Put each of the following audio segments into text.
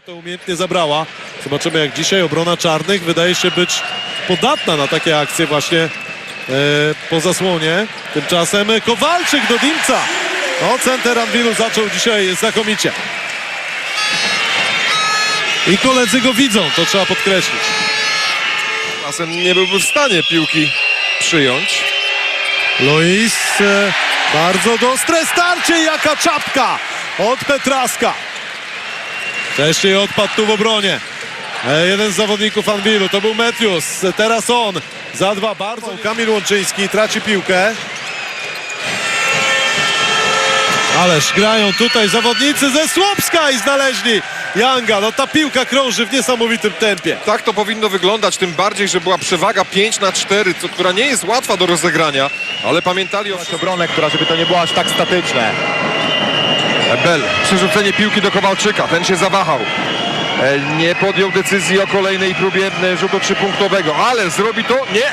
To umiejętnie zabrała. Zobaczymy jak dzisiaj obrona czarnych wydaje się być podatna na takie akcje właśnie e, po zasłonie. Tymczasem Kowalczyk do Dimca. No, center Anwilu zaczął dzisiaj znakomicie. I koledzy go widzą, to trzeba podkreślić. Czasem nie byłby w stanie piłki przyjąć. Luis, e, bardzo dostre starcie, jaka czapka od Petraska. Wcześniej odpadł tu w obronie. E, Jeden z zawodników Anwilu, to był Matthews, teraz on. Za dwa bardzo. Kamil Łączyński traci piłkę. Ależ grają tutaj zawodnicy ze Słupska i znaleźli Yanga. No ta piłka krąży w niesamowitym tempie. Tak to powinno wyglądać, tym bardziej, że była przewaga 5 na 4, co, która nie jest łatwa do rozegrania, ale pamiętali o obronę, która żeby to nie było aż tak statyczne. Bel. Przerzucenie piłki do Kowalczyka, ten się zawahał. E, Nie podjął decyzji o kolejnej próbie e, rzutu trzypunktowego, ale zrobi to? Nie!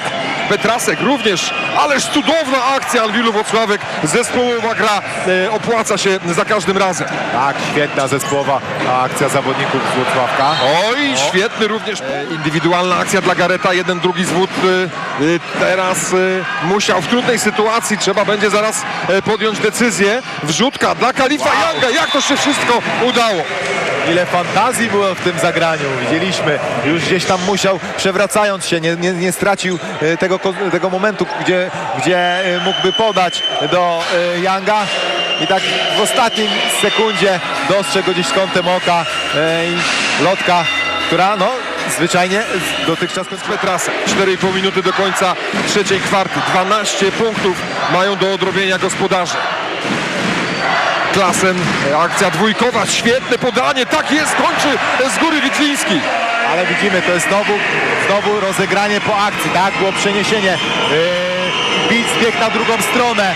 Petrasek również, ależ cudowna akcja Alwilu Wocławek. Zespołowa gra e, opłaca się za każdym razem. Tak, świetna zespołowa akcja zawodników z Włocławka. Oj, świetny również indywidualna akcja dla Gareta, jeden, drugi zwód teraz e, musiał w trudnej sytuacji, trzeba będzie zaraz e, podjąć decyzję. Wrzutka dla Kalifa Wow. Younga, jak to się wszystko udało? Ile fantazji było w tym zagraniu. Widzieliśmy, już gdzieś tam musiał, przewracając się, nie, nie, nie stracił e, tego, tego momentu, gdzie, gdzie e, mógłby podać do Younga. I tak w ostatnim sekundzie dostrzegł gdzieś kątem oka i lotka, która no zwyczajnie dotychczas Petrasek, 4,5 minuty do końca trzeciej kwarty, 12 punktów mają do odrobienia gospodarze. Klasen, e, akcja dwójkowa, świetne podanie, tak jest, kończy z góry Witliński. Ale widzimy, to jest znowu, znowu rozegranie po akcji, tak? Było przeniesienie. Yy, Widz biegł na drugą stronę.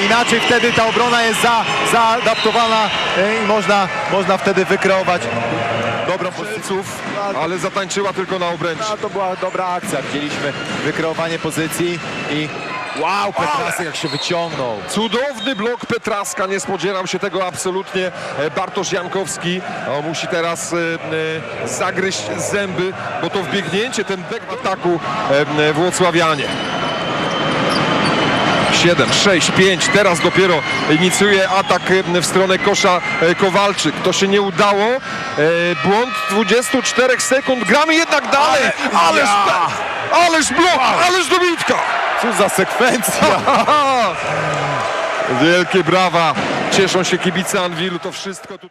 Yy, inaczej wtedy ta obrona jest za, zaadaptowana i można, można wtedy wykreować dobrą pozycję. Ale zatańczyła tylko na obręczy. A to była dobra akcja. Widzieliśmy wykreowanie pozycji i wow, Petrasek jak się wyciągnął. Cudowny blok Petraska, nie spodziewał się tego absolutnie e, Bartosz Jankowski. O, musi teraz e, e, zagryźć zęby, bo to wbiegnięcie, ten back ataku e, e, Włocławianie. 7, 6, 5, teraz dopiero inicjuje atak e, w stronę kosza e, Kowalczyk. To się nie udało. E, Błąd 24 sekund. Gramy jednak dalej. Ależ, ja! ależ blok, ależ dobitka. Cóż za sekwencja. Wielkie brawa. Cieszą się kibice Anwilu. To wszystko tutaj.